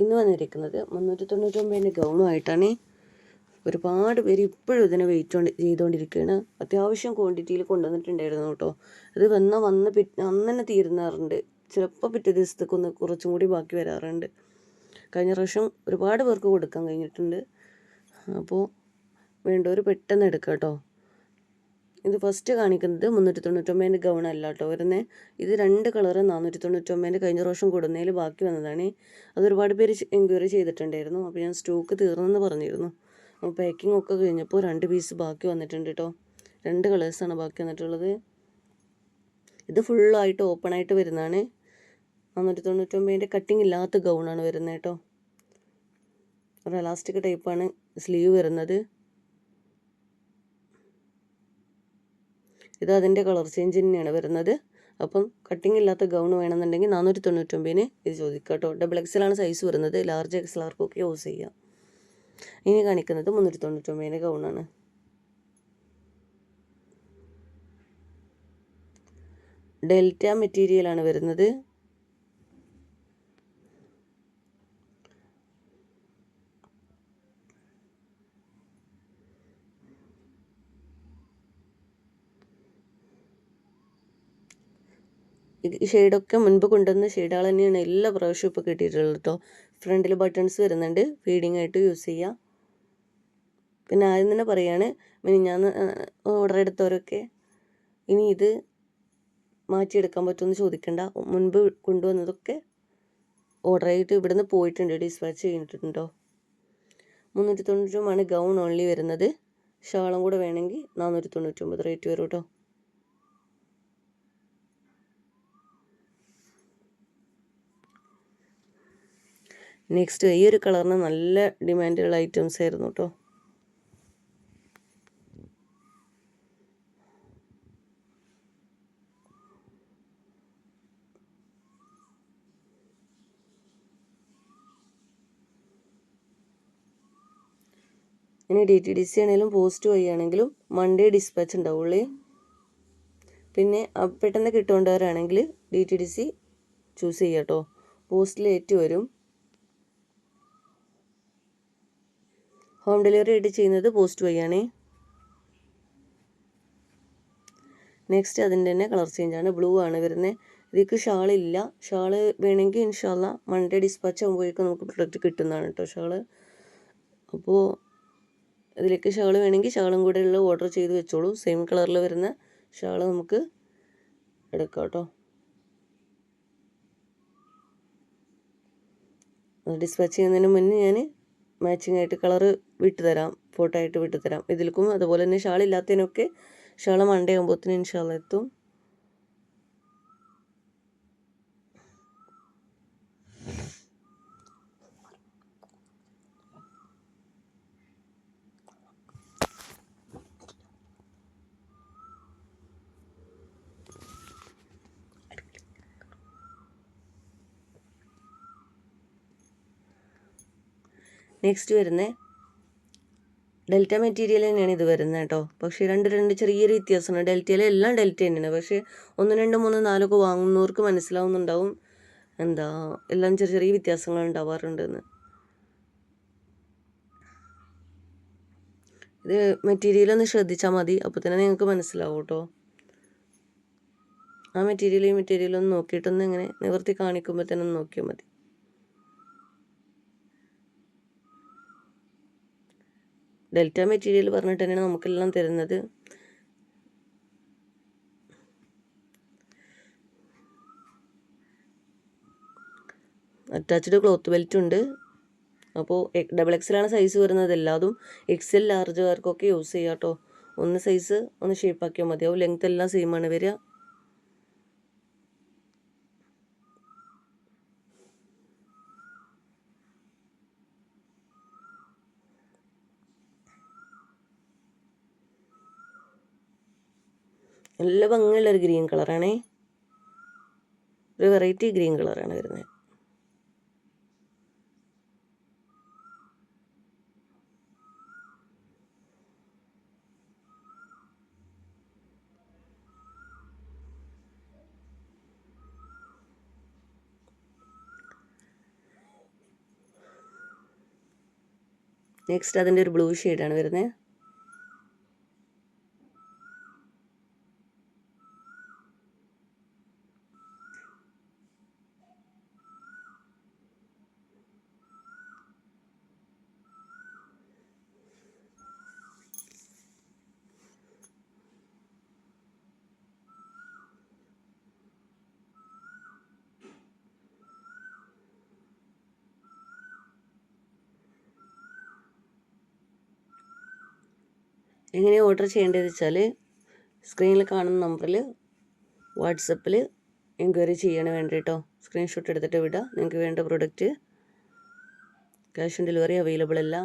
ഇന്ന് വന്നിരിക്കുന്നത് മുന്നൂറ്റി തൊണ്ണൂറ്റൊമ്പതിന്റെ ഗൗണുമായിട്ടാണ്. ഒരുപാട് പേര് ഇപ്പോഴും ഇതിനെ വെയിറ്റ് ചെയ്തുകൊണ്ടിരിക്കുകയാണ്. അത്യാവശ്യം ക്വാണ്ടിറ്റിയിൽ കൊണ്ടുവന്നിട്ടുണ്ടായിരുന്നു കേട്ടോ. അത് വന്ന വന്ന് പിറ്റ് അന്ന് തന്നെ തീരുന്നാറുണ്ട്. ചിലപ്പോൾ പിറ്റേ ദിവസത്തേക്ക് ഒന്ന് കുറച്ചും കൂടി ബാക്കി വരാറുണ്ട്. കഴിഞ്ഞ പ്രാവശ്യം ഒരുപാട് പേർക്ക് കൊടുക്കാൻ കഴിഞ്ഞിട്ടുണ്ട്. അപ്പോൾ വേണ്ടവർ പെട്ടെന്ന് എടുക്കാം കേട്ടോ. ഇത് ഫസ്റ്റ് കാണിക്കുന്നത് മുന്നൂറ്റി തൊണ്ണൂറ്റൊമ്പതിന്റെ ഗൗൺ അല്ല കേട്ടോ വരുന്നത് ഇത് രണ്ട് കളറ് നാനൂറ്റി തൊണ്ണൂറ്റൊമ്പതിന്റെ കഴിഞ്ഞ പ്രാവശ്യം കൊടുന്നതിൽ ബാക്കി വന്നതാണ്. അത് ഒരുപാട് പേര് എൻക്വയറി ചെയ്തിട്ടുണ്ടായിരുന്നു. അപ്പോൾ ഞാൻ സ്റ്റോക്ക് തീർന്നെന്ന് പറഞ്ഞിരുന്നു. അപ്പോൾ പാക്കിംഗ് ഒക്കെ കഴിഞ്ഞപ്പോൾ രണ്ട് പീസ് ബാക്കി വന്നിട്ടുണ്ട് കേട്ടോ രണ്ട് കളേഴ്സാണ് ബാക്കി വന്നിട്ടുള്ളത്. ഇത് ഫുള്ളായിട്ട് ഓപ്പൺ ആയിട്ട് വരുന്നതാണ്. നാനൂറ്റി തൊണ്ണൂറ്റൊമ്പതിന്റെ കട്ടിങ് ഇല്ലാത്ത ഗൗണാണ് വരുന്നത് കേട്ടോ ഒരു എലാസ്റ്റിക് ടൈപ്പാണ് സ്ലീവ് വരുന്നത്. ഇത് അതിന്റെ കളർ ചേഞ്ച് തന്നെയാണ് വരുന്നത്. അപ്പം കട്ടിങ് ഇല്ലാത്ത ഗൗൺ വേണമെന്നുണ്ടെങ്കിൽ നാനൂറ്റി തൊണ്ണൂറ്റൊമ്പതിന് ഇത് ചോദിക്കുക കേട്ടോ. ഡബിൾ എക്സലാണ് സൈസ് വരുന്നത്. ലാർജ് എക്സൽ ആർക്കൊക്കെ യൂസ് ചെയ്യാം. ഇനി കാണിക്കുന്നത് മുന്നൂറ്റി തൊണ്ണൂറ്റൊമ്പതിന്റെ ഗൗണാണ് ഡെൽറ്റ മെറ്റീരിയലാണ് വരുന്നത്. ഈ ഷെയ്ഡൊക്കെ മുൻപ് കൊണ്ടുവന്ന ഷെയ്ഡുകൾ തന്നെയാണ് എല്ലാ പ്രാവശ്യവും ഇപ്പോൾ കിട്ടിയിട്ടുള്ളത് കേട്ടോ ഫ്രണ്ടിൽ ബട്ടൺസ് വരുന്നുണ്ട്. ഫീഡിങ് ആയിട്ട് യൂസ് ചെയ്യാം. പിന്നെ ആദ്യം തന്നെ പറയാണ് ഞാൻ ഓർഡർ എടുത്തവരൊക്കെ ഇനി ഇത് മാറ്റിയെടുക്കാൻ പറ്റുമെന്ന് ചോദിക്കണ്ട. മുൻപ് കൊണ്ടുവന്നതൊക്കെ ഓർഡർ ആയിട്ട് ഇവിടുന്ന് പോയിട്ടുണ്ട് ഡിസ്പാച്ച് ചെയ്തിട്ടുണ്ടോ മുന്നൂറ്റി തൊണ്ണൂറ്റൊമ്പതാണ് ഗൗൺ ഓൺലി വരുന്നത്. ഷാളും കൂടെ വേണമെങ്കിൽ നാനൂറ്റി തൊണ്ണൂറ്റൊമ്പത് റേറ്റ് വരും കേട്ടോ നെക്സ്റ്റ് ഈ ഒരു കളറിന് നല്ല ഡിമാൻഡുള്ള ഐറ്റംസ് ആയിരുന്നു കേട്ടോ ഇനി ഡി ടി ഡി സി ആണെങ്കിലും പോസ്റ്റ് വഴി ആണെങ്കിലും മൺഡേ ഡിസ്പാച്ച് ഉണ്ടാവുള്ളൂ പിന്നെ പെട്ടെന്ന് കിട്ടുകൊണ്ടവരാണെങ്കിൽ D T D C choose ചെയ്യാം കേട്ടോ പോസ്റ്റിൽ ഏറ്റ് വരും. ഹോം ഡെലിവറി ആയിട്ട് ചെയ്യുന്നത് പോസ്റ്റ് വഴിയാണ് നെക്സ്റ്റ് അതിന്റെ തന്നെ കളർ ചേഞ്ചാണ് ബ്ലൂ ആണ് വരുന്നത് ഇതിക്ക് ഷാളില്ല ഷാൾ വേണമെങ്കിൽ ഇൻഷാല്ല മൺഡേ ഡിസ്പാച്ച് ആകുമ്പോഴേക്കും നമുക്ക് പ്രൊഡക്റ്റ് കിട്ടുന്നതാണ് കേട്ടോ ഷാൾ അപ്പോൾ ഇതിലേക്ക് ഷാൾ വേണമെങ്കിൽ ഷാളും കൂടെ ഉള്ള ഓർഡർ ചെയ്ത് വെച്ചോളൂ. സെയിം കളറിൽ വരുന്ന ഷാൾ നമുക്ക് എടുക്കാം കേട്ടോ ഡിസ്പാച്ച് ചെയ്യുന്നതിന് മുന്നേ ഞാൻ മാച്ചിങ് ആയിട്ട് കളറ് വിട്ടുതരാം ഫോട്ടോ ആയിട്ട് വിട്ടുതരാം. ഇതിൽക്കും അതുപോലെ തന്നെ ഷാൾ ഇല്ലാത്തതിനൊക്കെ ഷാൾ മണ്ടേ ആകുമ്പോഴത്തേന് ഇൻഷാള്ള എത്തും. നെക്സ്റ്റ് വരുന്നത് ഡെൽറ്റ മെറ്റീരിയൽ തന്നെയാണ് ഇത് വരുന്നത് കേട്ടോ. പക്ഷേ രണ്ട് രണ്ട് ചെറിയൊരു വ്യത്യാസമാണ്. ഡെൽറ്റയിലെ എല്ലാം ഡെൽറ്റ തന്നെയാണ്. പക്ഷേ ഒന്ന് രണ്ട് മൂന്ന് നാലൊക്കെ വാങ്ങുന്നവർക്ക് മനസ്സിലാവുന്നുണ്ടാവും എന്താ എല്ലാം ചെറിയ ചെറിയ വ്യത്യാസങ്ങൾ ഉണ്ടാവാറുണ്ടെന്ന്. ഇത് മെറ്റീരിയൽ ഒന്ന് ശ്രദ്ധിച്ചാൽ മതി. അപ്പോൾ തന്നെ നിങ്ങൾക്ക് മനസ്സിലാവും കേട്ടോ. ആ മെറ്റീരിയൽ ഈ മെറ്റീരിയൽ ഒന്ന് നോക്കിയിട്ടൊന്ന് ഇങ്ങനെ നിവർത്തി കാണിക്കുമ്പോൾ തന്നെ ഒന്ന് നോക്കിയാൽ മതി. ഡെൽറ്റ മെറ്റീരിയൽ പറഞ്ഞിട്ട് തന്നെയാണ് നമുക്കെല്ലാം തരുന്നത്. അറ്റാച്ച്ഡ് ക്ലോത്ത് ബെൽറ്റ് ഉണ്ട്. അപ്പോൾ ഡബിൾ എക്സലാണ് സൈസ് വരുന്നത്. എല്ലാതും എക്സൽ ലാർജുകാർക്കൊക്കെ യൂസ് ചെയ്യാം കേട്ടോ ഒന്ന് സൈസ് ഒന്ന് ഷേപ്പാക്കിയാൽ മതിയാവും ലെങ്ത് എല്ലാം സെയിം ആണ് വരിക. നല്ല ഭംഗിയുള്ളൊരു ഗ്രീൻ കളറാണേ. ഒരു വെറൈറ്റി ഗ്രീൻ കളറാണ് വരുന്നത്. നെക്സ്റ്റ് അതിന്റെ ഒരു ബ്ലൂ ഷെയ്ഡാണ് വരുന്നത്. എങ്ങനെയാണ് ഓർഡർ ചെയ്യേണ്ടതെന്ന് വെച്ചാൽ സ്ക്രീനിൽ കാണുന്ന നമ്പറിൽ വാട്സപ്പിൽ എൻക്വയറി ചെയ്യണ വേണ്ട കേട്ടോ സ്ക്രീൻഷോട്ട് എടുത്തിട്ട് വിടുക നിങ്ങൾക്ക് വേണ്ട product cash on delivery available അല്ല.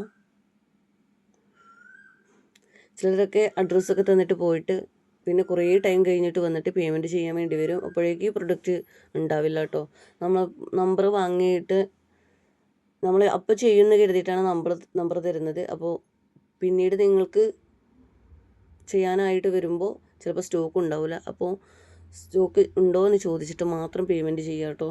ചിലരൊക്കെ അഡ്രസ്സൊക്കെ തന്നിട്ട് പോയിട്ട് പിന്നെ കുറേ ടൈം കഴിഞ്ഞിട്ട് വന്നിട്ട് പേയ്മെന്റ് ചെയ്യാൻ വേണ്ടി വരും. അപ്പോഴേക്ക് ഈ പ്രൊഡക്റ്റ് ഉണ്ടാവില്ല കേട്ടോ നമ്മൾ നമ്പർ വാങ്ങിയിട്ട് നമ്മൾ അപ്പോൾ ചെയ്യുമെന്ന് കരുതിയിട്ടാണ് നമ്പർ നമ്പർ തരുന്നത്. അപ്പോൾ പിന്നീട് നിങ്ങൾക്ക് ചെയ്യാനായിട്ട് വരുമ്പോൾ ചിലപ്പോൾ സ്റ്റോക്ക് ഉണ്ടാവില്ല. അപ്പോൾ സ്റ്റോക്ക് ഉണ്ടോ എന്ന് ചോദിച്ചിട്ട് മാത്രം പേയ്മെന്റ് ചെയ്യുക കേട്ടോ.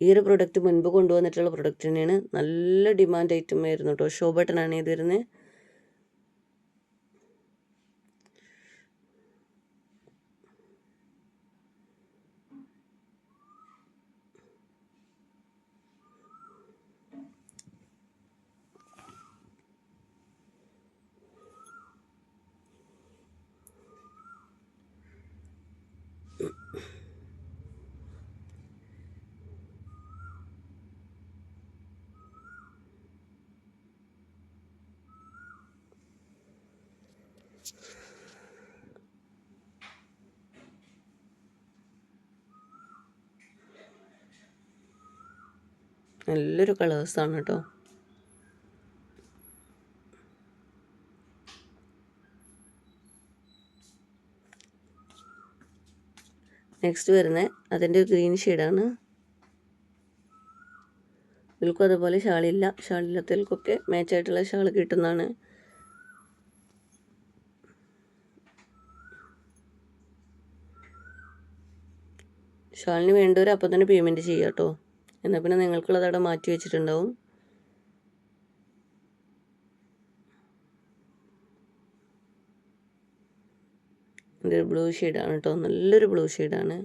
ഈ ഒരു പ്രൊഡക്റ്റ് മുൻപ് കൊണ്ടുവന്നിട്ടുള്ള പ്രൊഡക്റ്റ് തന്നെയാണ്. നല്ല ഡിമാൻഡ് ഐറ്റം ആയിരുന്നു കേട്ടോ. ഷോ ആണ് ഇത് വരുന്നത്. നല്ലൊരു കളേഴ്സാണ് കേട്ടോ. നെക്സ്റ്റ് വരുന്നത് അതിന്റെ ഗ്രീൻ ഷെയ്ഡാണ് ഇതിൽക്കും അതുപോലെ ഷാളില്ല ഷാളില്ലാത്തതിൽക്കൊക്കെ മാച്ചായിട്ടുള്ള ഷാൾ കിട്ടുന്നതാണ്. ഷാളിന് വേണ്ടവർ അപ്പം തന്നെ പേയ്മെന്റ് ചെയ്യാം കേട്ടോ. എന്നാൽ പിന്നെ നിങ്ങൾക്കുള്ളത് അവിടെ മാറ്റി വെച്ചിട്ടുണ്ടാവും. ഒരു ബ്ലൂ ഷെയ്ഡാണ് കേട്ടോ. നല്ലൊരു ബ്ലൂ ഷെയ്ഡാണ്.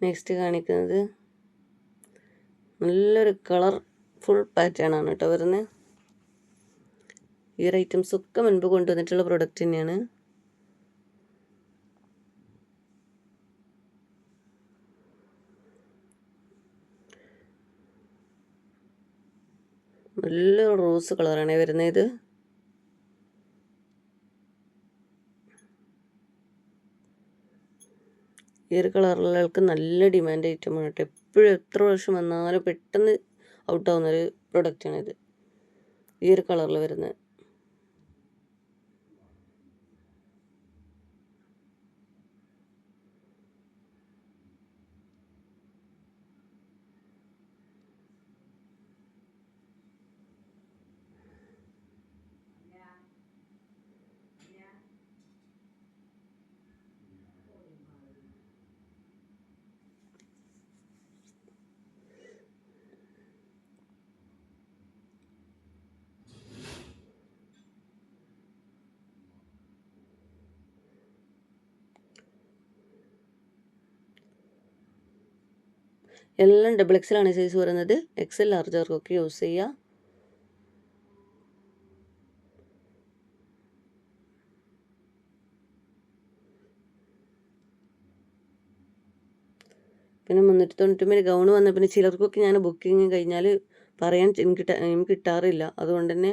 നെക്സ്റ്റ് കാണിക്കുന്നത് നല്ലൊരു കളർ ഫുൾ പാറ്റേൺ ആണ് കേട്ടോ വരുന്നത് ഈ ഒരു ഒക്കെ മുൻപ് കൊണ്ടുവന്നിട്ടുള്ള പ്രൊഡക്റ്റ് തന്നെയാണ്. നല്ല റോസ് കളറാണ് വരുന്നത് ഈ ഒരു കളറുകൾക്ക് നല്ല ഡിമാൻഡ് ഐറ്റമാണ് കേട്ടോ. എപ്പോഴും എത്ര വർഷം വന്നാലും പെട്ടെന്ന് ഔട്ടാവുന്നൊരു പ്രൊഡക്റ്റാണിത് ഈ ഒരു കളറിൽ വരുന്നത്. എല്ലാം ഡബിൾ എക്സലാണ് സൈസ് വരുന്നത്. എക്സൽ ലാർജർക്കൊക്കെ യൂസ് ചെയ്യുക പിന്നെ മുന്നൂറ്റി തൊണ്ണൂറ്റൊമ്പതിന് ഗൗൺ വന്ന പിന്നെ ചിലർക്കൊക്കെ ഞാൻ ബുക്കിംഗ് കഴിഞ്ഞാൽ പറയാൻ എനിക്ക് ടൈം കിട്ടാറില്ല. അതുകൊണ്ട് തന്നെ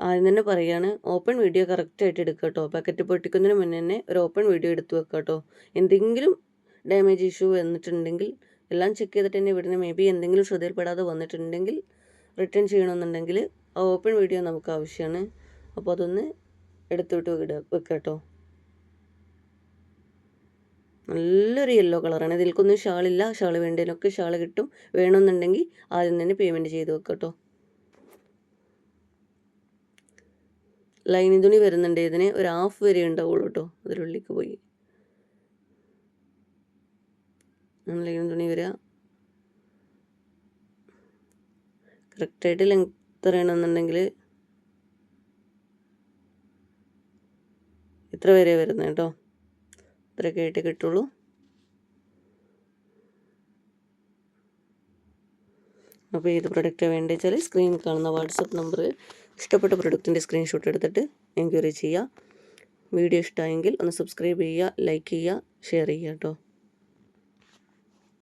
ആദ്യം തന്നെ പറയാണ് ഓപ്പൺ വീഡിയോ കറക്റ്റായിട്ട് എടുക്കുക കേട്ടോ പാക്കറ്റ് പൊട്ടിക്കുന്നതിന് മുന്നേ തന്നെ ഒരു ഓപ്പൺ വീഡിയോ എടുത്ത് വെക്കുക കേട്ടോ എന്തെങ്കിലും ഡാമേജ് ഇഷ്യൂ വന്നിട്ടുണ്ടെങ്കിൽ എല്ലാം ചെക്ക് ചെയ്തിട്ട് തന്നെ ഇവിടുന്ന് മേ ബി എന്തെങ്കിലും ശ്രദ്ധയിൽപ്പെടാതെ വന്നിട്ടുണ്ടെങ്കിൽ റിട്ടേൺ ചെയ്യണമെന്നുണ്ടെങ്കിൽ ആ ഓപ്പൺ വീഡിയോ നമുക്ക് ആവശ്യമാണ് അപ്പോൾ അതൊന്ന് എടുത്തുവിട്ട് വിടുക വെക്കുക കേട്ടോ നല്ലൊരു യെല്ലോ കളറാണ് ഇതിൽക്കൊന്നും ഷാളില്ല ഷാൾ വേണ്ടതിനൊക്കെ ഷാൾ കിട്ടും. വേണമെന്നുണ്ടെങ്കിൽ ആദ്യം തന്നെ പേയ്മെന്റ് ചെയ്ത് വെക്കുക കേട്ടോ തുണി വരുന്നുണ്ട് ഇതിന്. ഒരു ഹാഫ് വരെ ഉണ്ടാവുള്ളൂ കേട്ടോ അതിലുള്ളിലേക്ക് പോയി. ലൈനിങ് തുണി വരിക. കറക്റ്റായിട്ട് ലെങ്ത് അറിയണമെന്നുണ്ടെങ്കിൽ ഇത്ര വരെ വരുന്നത് കേട്ടോ. ഇത്രയൊക്കെ ആയിട്ട് കിട്ടുള്ളൂ. അപ്പോൾ ഏത് പ്രൊഡക്റ്റാണ് വേണ്ടത് വെച്ചാൽ സ്ക്രീനിൽ കാണുന്ന വാട്സപ്പ് നമ്പർ ഇഷ്ടപ്പെട്ട പ്രൊഡക്റ്റിന്റെ സ്ക്രീൻഷോട്ട് എടുത്തിട്ട് എൻക്വയറി ചെയ്യുക. വീഡിയോ ഇഷ്ടമായെങ്കിൽ ഒന്ന് സബ്സ്ക്രൈബ് ചെയ്യുക ലൈക്ക് ചെയ്യുക ഷെയർ ചെയ്യുക കേട്ടോ.